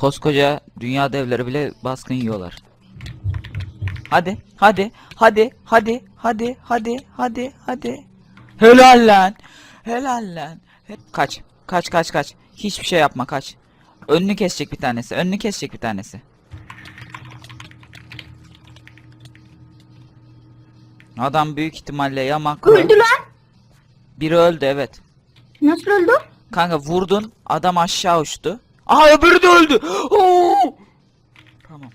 Koskoca dünya devleri bile baskın yiyorlar. Hadi, hadi, hadi, hadi, hadi, hadi, hadi, hadi. Helal lan. Helal lan. Kaç, kaç, kaç, kaç. Hiçbir şey yapma, kaç. Önünü kesecek bir tanesi, önünü kesecek bir tanesi. Adam büyük ihtimalle ya makro. Öldü lan. Biri öldü evet. Nasıl öldü? Kanka vurdun adam aşağı uçtu. Aha öbürü de öldü. Oo! Tamam.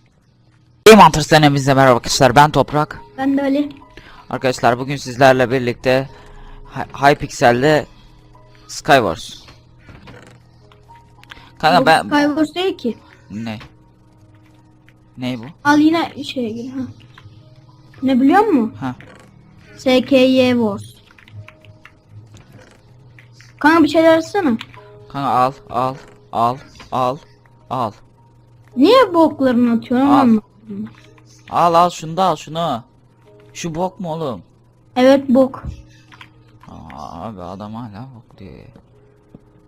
Game Hunters denemizde merhaba arkadaşlar ben Toprak. Ben de öyle. Arkadaşlar bugün sizlerle birlikte Hypixel'de Skywars. Kanka Bu ben Skywars değil ki. ne? Ne bu? Al yine şeye gir. Ha. Ne biliyor musun? Ha. SKY Wars. Kanka bir şeyler açsana. Kanka al al al al al. Niye bu oklarını atıyorsun Al. anlamadım. Al al şunu da al şunu. Şu bok mu oğlum? Evet bok. Aa, abi adam hala bok diyor.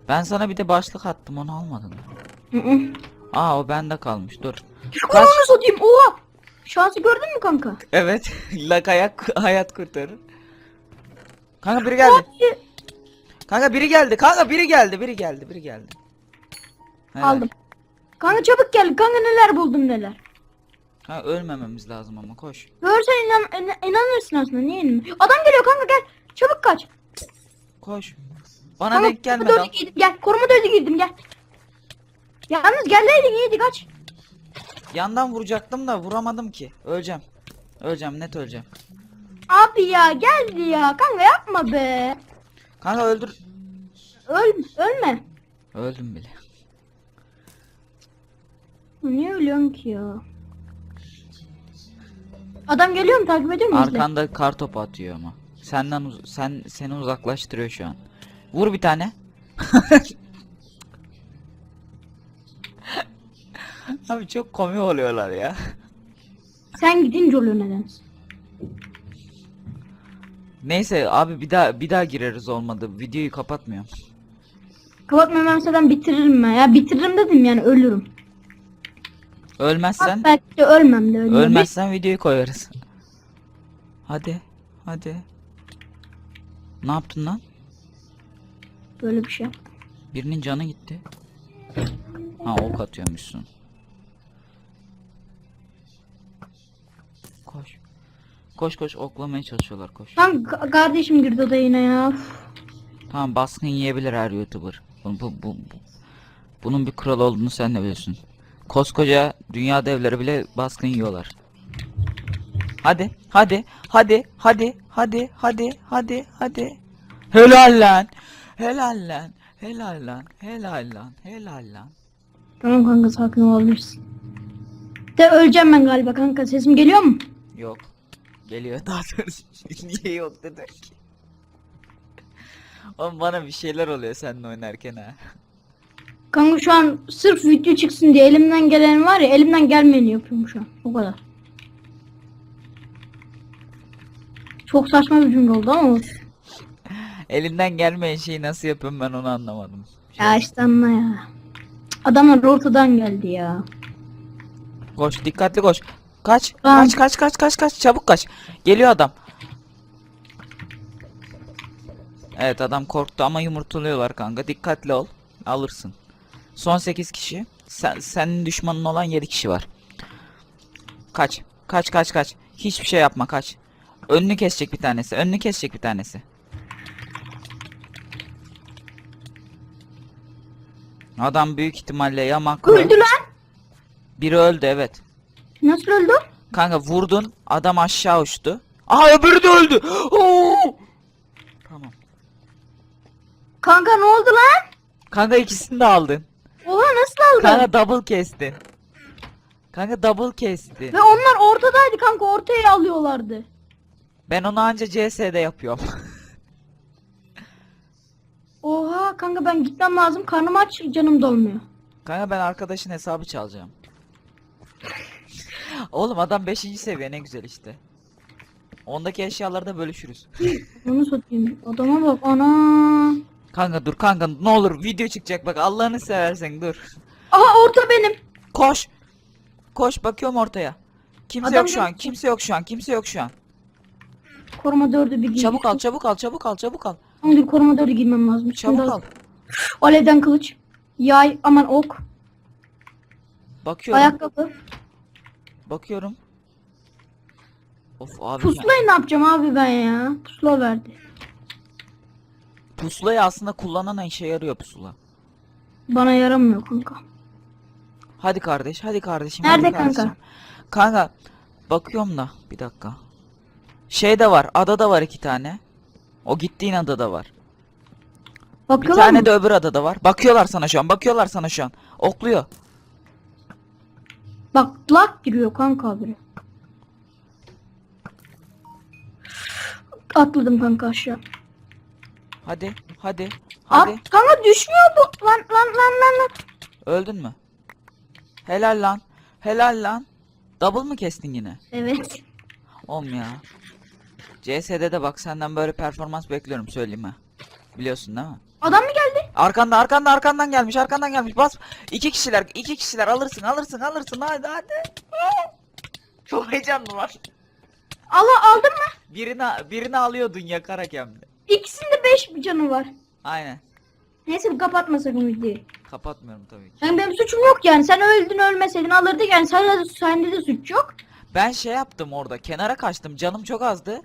Ben sana bir de başlık attım onu almadın. Hı. Aa o bende kalmış dur. Şu kanını satayım. Oha. Şansı gördün mü kanka? Evet. Lak ayak hayat kurtarır. Kanka biri geldi. Kanka biri geldi. Kanka biri geldi. Biri geldi. Biri geldi. Helal. Aldım. Kanka çabuk gel. Kanka neler buldum neler. Kanka ölmememiz lazım ama koş. Görsen inan, inan- inanırsın aslında. Niye inanmıyorsun? Adam geliyor kanka gel. Çabuk kaç. Koş. Bana Kanka, denk gelme lan. giydim gel. Koruma dördü giydim gel. Yalnız gelleydin iyiydi kaç. Yandan vuracaktım da vuramadım ki. Öleceğim. Öleceğim net öleceğim. Abi ya geldi ya. Kanka yapma be. Kanka öldür. Öl, ölme. Öldüm bile. Niye ölüyorsun ki ya? Adam geliyor mu takip ediyor mu? Arkanda kar topu atıyor ama. Senden uz- sen seni uzaklaştırıyor şu an. Vur bir tane. Abi çok komik oluyorlar ya. Sen gidince oluyor nedense. Neyse abi bir daha bir daha gireriz olmadı. Videoyu kapatmıyorum. Kapatmamam bitiririm ben ya. Bitiririm dedim yani ölürüm. Ölmezsen Belki de ölmem de ölmem. ölmezsen videoyu koyarız. Hadi. Hadi. Ne yaptın lan? Böyle bir şey. Birinin canı gitti. Ha ok atıyormuşsun. Koş. Koş koş oklamaya çalışıyorlar koş. Kanka kardeşim girdi odaya yine ya. Tamam baskın yiyebilir her YouTuber. Bu, bu, bu, bu- Bunun bir kural olduğunu sen de biliyorsun. Koskoca dünya devleri bile baskın yiyorlar. Hadi, hadi, hadi, hadi, hadi, hadi, hadi, hadi. Helal lan. Helal lan. Helal lan. Helal lan. Helal lan. Tamam kanka sakin olabilirsin. De öleceğim ben galiba kanka. Sesim geliyor mu? Yok. Geliyor daha doğrusu. Niye yok dedi ki. Oğlum bana bir şeyler oluyor seninle oynarken ha. Kanka şu an sırf video çıksın diye elimden gelen var ya elimden gelmeyeni yapıyorum şu an. O kadar. Çok saçma bir cümle oldu ama. Elinden gelmeyen şeyi nasıl yapıyorum ben onu anlamadım. Ya işte anla ya. Adamlar ortadan geldi ya. Koş dikkatli koş. Kaç. Tamam. Kaç kaç kaç kaç kaç çabuk kaç. Geliyor adam. Evet adam korktu ama yumurtluyorlar kanka. Dikkatli ol. Alırsın. Son 8 kişi. Sen, senin düşmanın olan 7 kişi var. Kaç. Kaç kaç kaç. Hiçbir şey yapma kaç. Önünü kesecek bir tanesi. Önünü kesecek bir tanesi. Adam büyük ihtimalle ya makro. Öldü lan. Biri öldü evet. Nasıl öldü? Kanka vurdun adam aşağı uçtu. Aha öbürü de öldü. Oo! Tamam. Kanka ne oldu lan? Kanka ikisini de aldın. Nasıl aldın? Kanka double kestin. Kanka double kesti. Ve onlar ortadaydı kanka ortaya alıyorlardı. Ben onu anca CS'de yapıyorum. Oha kanka ben gitmem lazım karnım aç canım dolmuyor. Kanka ben arkadaşın hesabı çalacağım. Oğlum adam 5. seviye ne güzel işte. Ondaki eşyaları da bölüşürüz. Onu satayım. Adama bak ana. Kanka dur kanka ne olur video çıkacak bak Allah'ını seversen dur. Aha orta benim. Koş. Koş bakıyorum ortaya. Kimse Adam yok şu an. yok. Kimse yok şu an. Kimse yok şu an. Koruma dördü bir giy. Çabuk al, çabuk al, çabuk al, çabuk al. Kanka dur koruma dördü giymem lazım. Çabuk Şimdi al. Alevden kılıç. Yay aman ok. Bakıyorum. Ayakkabı. Bakıyorum. Of abi. Pusulayı ne yapacağım abi ben ya? Pusula verdi. Pusulayı aslında kullanan işe yarıyor pusula. Bana yaramıyor kanka. Hadi kardeş, hadi kardeşim. Nerede hadi kanka? kardeşim. Kanka, bakıyorum da bir dakika. Şey de var, adada var iki tane. O gittiğin adada var. Bir Bakıyorlar tane mı? de öbür adada var. Bakıyorlar sana şu an, bakıyorlar sana şu an. Okluyor. Bak lak giriyor kanka abi. Atladım kanka aşağı. Hadi, hadi, hadi. At kanka düşmüyor bu. Lan lan lan lan lan. Öldün mü? Helal lan. Helal lan. Double mı kestin yine? Evet. Oğlum ya. CS'de de bak senden böyle performans bekliyorum söyleyeyim ha. Biliyorsun değil mi? Adam mı geldi? Arkanda arkanda arkandan gelmiş arkandan gelmiş bas. İki kişiler iki kişiler alırsın alırsın alırsın hadi hadi. Çok heyecanlı var. Allah aldın mı? Birini birini alıyordun yakarak hem de. İkisinde 5 bir canı var. Aynen. Neyse kapatma sakın videoyu. Kapatmıyorum tabii ki. Yani benim suçum yok yani. Sen öldün ölmeseydin alırdık yani. Sen de, sende de suç yok. Ben şey yaptım orada kenara kaçtım canım çok azdı.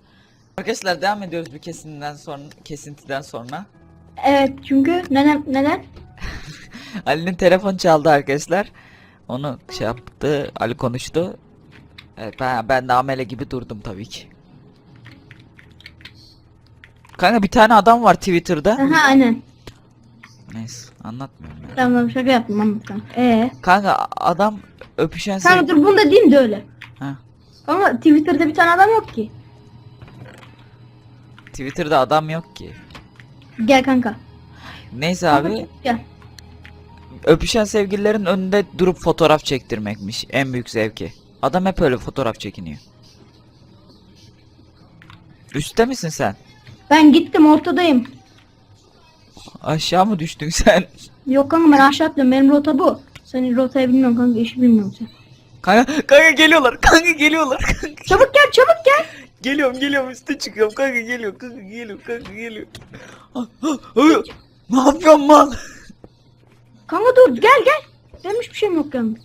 Arkadaşlar devam ediyoruz bir kesintinden sonra kesintiden sonra. Evet çünkü neden neden? Ali'nin telefon çaldı arkadaşlar. Onu şey yaptı. Ali konuştu. Evet, ben, ben de amele gibi durdum tabii ki. Kanka bir tane adam var Twitter'da. Aha aynen. Neyse anlatmıyorum ya. Tamam şaka yaptım anlat kanka. Ee, Kanka adam öpüşen kanka dur bunu da diyeyim de öyle. Ha, Ama Twitter'da bir tane adam yok ki. Twitter'da adam yok ki. Gel kanka. Neyse abi Gel. öpüşen sevgililerin önünde durup fotoğraf çektirmekmiş en büyük zevki. Adam hep öyle fotoğraf çekiniyor. Üstte misin sen? Ben gittim ortadayım. Aşağı mı düştün sen? Yok kanka ben aşağı atlıyorum. Benim rota bu. Senin rotayı bilmiyorum kanka. işi bilmiyorum sen. Kanka, kanka geliyorlar. Kanka geliyorlar. Kanka. Çabuk gel çabuk gel. Geliyorum geliyorum üste çıkıyorum. Kanka geliyor. Kanka geliyor. Kanka geliyor. Ah, ah, ah. Ne yapıyorsun mal? Kanka dur gel gel. Benim hiçbir şeyim yok yalnız.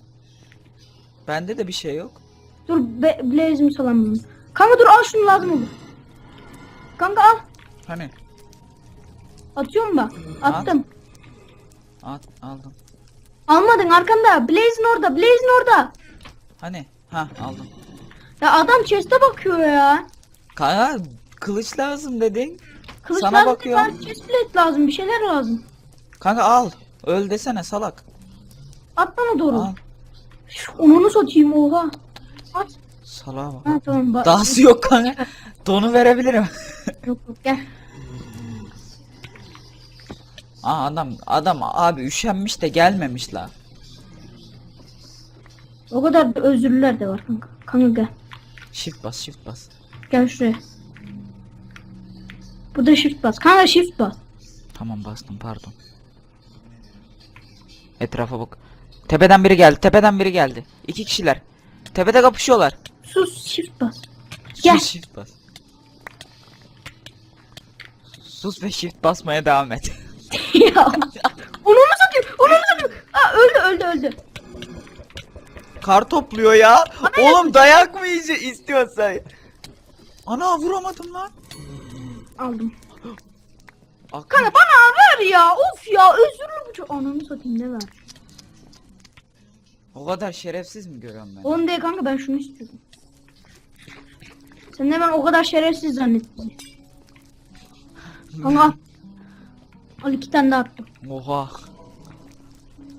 Bende de bir şey yok. Dur be, salamıyorum. Kanka dur al şunu lazım olur. Kanka al. Hani? Atıyorum bak. Attım. At, aldım. Almadın arkanda. Blaze'in orada. Blaze'in orada. Hani? Ha aldım. Ya adam chest'e bakıyor ya. Kanka kılıç lazım dedin. Kılıç Sana lazım bakıyor. chest plate lazım. Bir şeyler lazım. Kanka al. Öl desene salak. At bana doğru. Al. Onu satayım oha. At. Salağa bak. Ha tamam. Bak. Dahası yok kanka. Donu verebilirim. Yok yok gel. Aa adam adam abi üşenmiş de gelmemiş la. O kadar da özürlüler de var kanka. Kanka gel. Shift bas shift bas. Gel şuraya. Burada shift bas. Kanka shift bas. Tamam bastım pardon. Etrafa bak. Tepeden biri geldi. Tepeden biri geldi. İki kişiler. Tepede kapışıyorlar. Sus shift bas. Gel. Sus shift bas. Sus ve shift basmaya devam et. ya. Onu mu satayım? Onu mu satayım? Aa, öldü öldü öldü. Kar topluyor ya. Oğlum dayak mı yiyece istiyorsun sen? Ana vuramadım lan. Aldım. Kanka bana ver ya. Of ya özürlü bu. Ananı satayım ne ver? O kadar şerefsiz mi görüyorum ben? Onu değil kanka ben şunu istiyordum. Sen de ben o kadar şerefsiz zannettin. Kanka al. İki tane daha attım. Oha.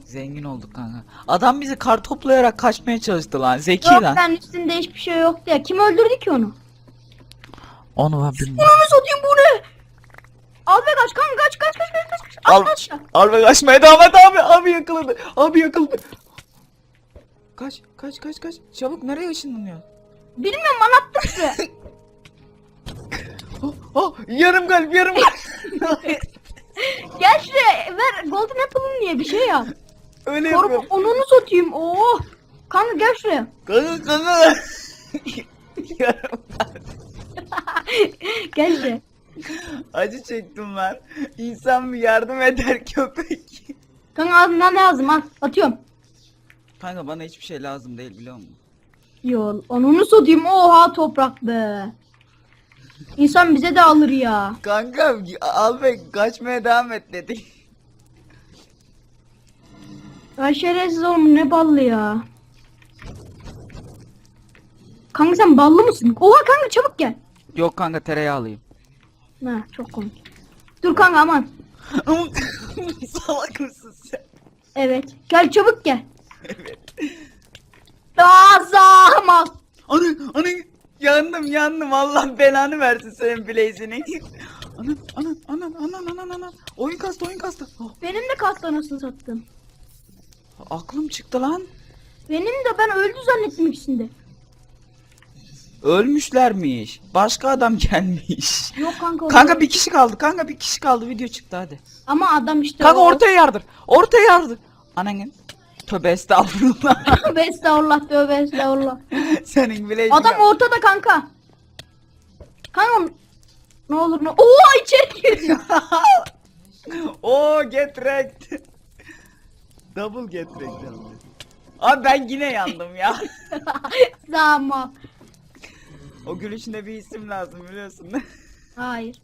Zengin olduk kanka. Adam bizi kar toplayarak kaçmaya çalıştı lan. Zeki Yok lan. ben üstünde hiçbir şey yoktu ya. Kim öldürdü ki onu? Onu ben bilmiyorum. Ananı satayım bu ne? Al ve kaç kanka kaç kaç kaç kaç kaç. kaç. Al Al, aşağı. al ve kaçmaya devam et abi. Abi yakaladı. Abi yakaladı. Kaç, kaç, kaç, kaç. Çabuk nereye ışınlanıyor? Bilmiyorum attım size. Oh, oh, yarım kalp, yarım kalp. Gel şuraya ver golden apple'ın niye bir şey yap. Öyle Koruma yapıyorum. onunu satayım. Oh. Kanka gel şuraya. Kanka kanka. Yarım Gel şuraya. acı çektim ben. İnsan bir yardım eder köpek. Kanka ağzından ne lazım al. Atıyorum. Kanka bana hiçbir şey lazım değil biliyor musun? Yo onu satayım. Oha toprak be. İnsan bize de alır ya. Kanka al ve kaçmaya devam et dedi. Ay şerefsiz oğlum ne ballı ya. Kanka sen ballı mısın? Oha kanka çabuk gel. Yok kanka tereyağlıyım. Ha çok komik. Dur kanka aman. Ama salak mısın sen? Evet. Gel çabuk gel. Evet. Daha zahmet. Anı anı yandım yandım Allah belanı versin senin Blaze'ini. Anı anı anı anı anı anı anı oyun kastı oyun kastı. Oh, Benim de kastanasını sattım. aklım çıktı lan. Benim de ben öldü zannettim ikisinde. Ölmüşlermiş. Başka adam gelmiş. Yok kanka. o- Kanka bir kişi kaldı. Kanka bir kişi kaldı. Video çıktı hadi. Ama adam işte Kanka o. ortaya yardır. Ortaya yardır. Ananın. Tövbe estağfurullah. Tövbe estağfurullah tövbe estağfurullah. Senin Blaze'ini. Adam ortada kanka. Kanka ne olur ne. Oo içeri girdi. Oo get wrecked. Double get wrecked. Abi ben yine yandım ya. Zahmet. o gülüşünde bir isim lazım biliyorsun. Hayır.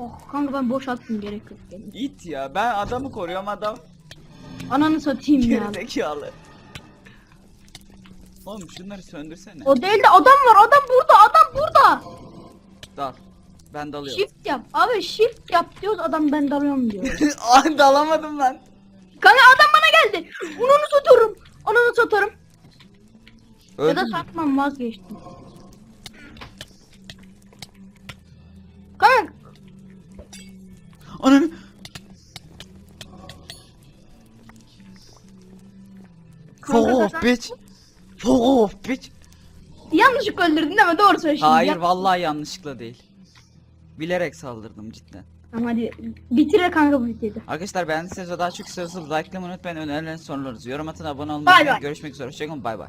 Oh kanka ben boşalttım gerek yok. benim. Git ya. Ben adamı koruyorum adam Ananı satayım ya. gerizekalı. Oğlum şunları söndürsene. O değil de adam var adam burada adam burada. Dal. Ben dalıyorum. Shift yap. Abi shift yap diyoruz adam ben dalıyorum diyor. Ay dalamadım lan. kanka adam bana geldi. Onu satarım. Onu satarım. Ya da satmam vazgeçtim. Ananı. Fuck off bitch. Fuck off bitch. yanlışlıkla öldürdün değil mi? Doğru söyle şimdi. Hayır Ya- vallahi yanlışlıkla değil. Bilerek saldırdım cidden. Tamam hadi bitire kanka bu videoyu. Arkadaşlar beğendiyseniz ve daha çok istiyorsanız likelamayı unutmayın. Önerilerinizi sorularınızı yorum atın abone olmayı Bay unutmayın. Görüşmek üzere. Hoşçakalın bay bay.